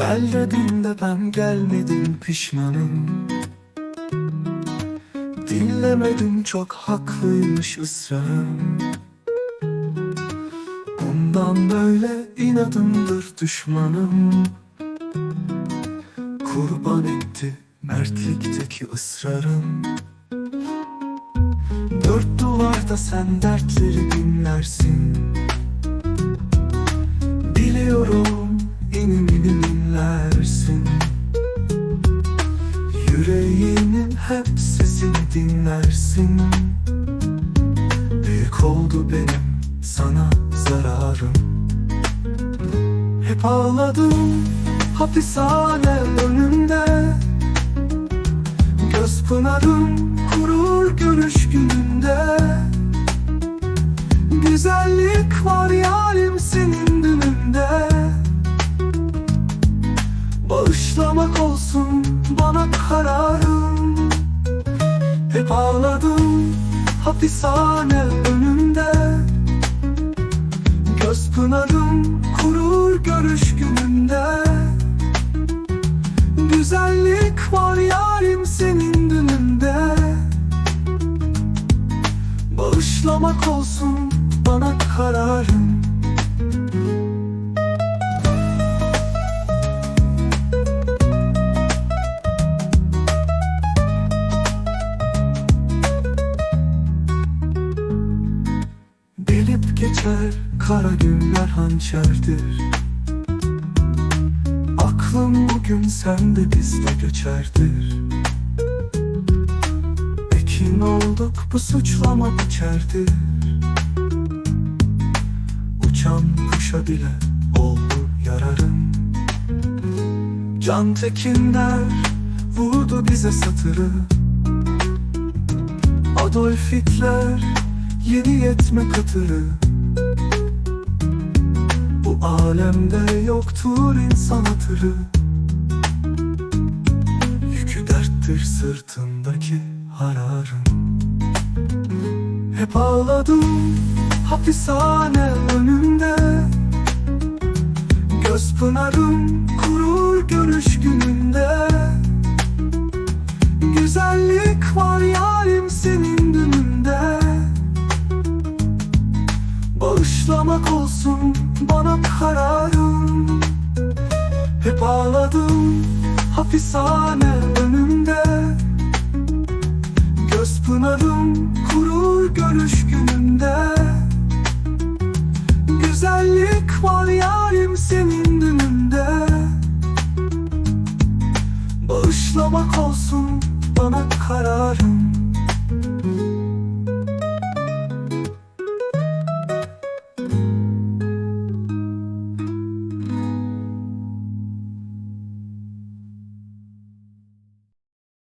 Gel dedin de ben gelmedim pişmanım. Dinlemedim çok haklıymış ısrarım. Bundan böyle inadımdır düşmanım. Kurban etti mertlikteki ısrarım. Dört duvarda sen dertleri dinlersin Yüreğinin hep sesini dinlersin. Büyük oldu benim sana zararım. Hep ağladım hapishane önünde. Göz pınarım kurur görüş gününde Bağışlamak olsun bana kararım. Hep ağladım hapishane önünde Göz pınarım kurur görüş gününde Güzellik var yarim senin dününde. Bağışlamak olsun bana kararım geçer kara günler hançerdir. Aklım bugün sende bizde göçerdir Ekin olduk bu suçlama içerdir Uçan kuşa bile oldu yararım. Can Tekinler vurdu bize satırı. Adolf Hitler yedi yetme katırı Bu alemde yoktur insan hatırı. Yükü derttir sırtındaki hararım Hep ağladım hapishane önünde. Göz pınarım kurur görüş gününde. Güzellik var yarim Bağışlamak olsun bana kararım Hep ağladım hapishane önünde. Göz pınarım